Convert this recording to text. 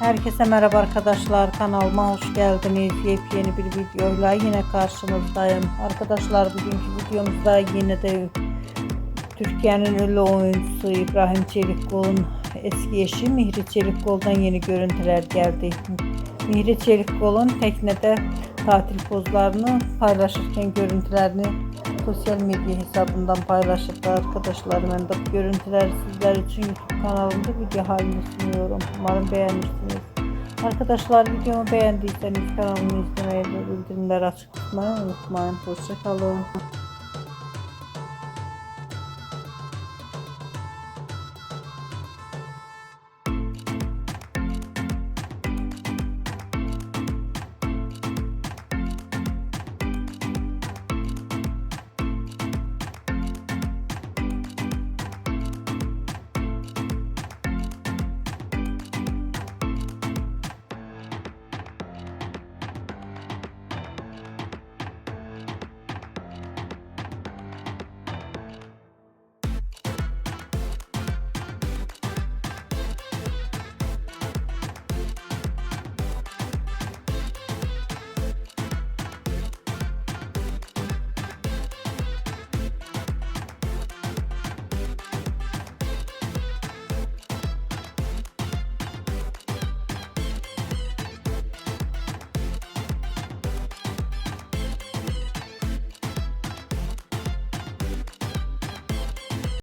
Herkese merhaba arkadaşlar kanalıma hoş geldiniz. Yepyeni bir videoyla yine karşınızdayım. Arkadaşlar bugünkü videomuzda yine de Türkiye'nin ünlü oyuncusu İbrahim Çelikkol'un eski eşi Mihri Çelikkol'dan yeni görüntüler geldi. Mihri Çelikkol'un teknede tatil pozlarını paylaşırken görüntülerini sosyal medya hesabından paylaşırdı arkadaşlar. Ben de bu görüntüleri sizler için YouTube kanalımda video halinde sunuyorum. Umarım beğenirsiniz. Arkadaşlar videomu beğendiyseniz kanalımı izlemeyi ve bildirimleri açık unutmayın. Hoşçakalın.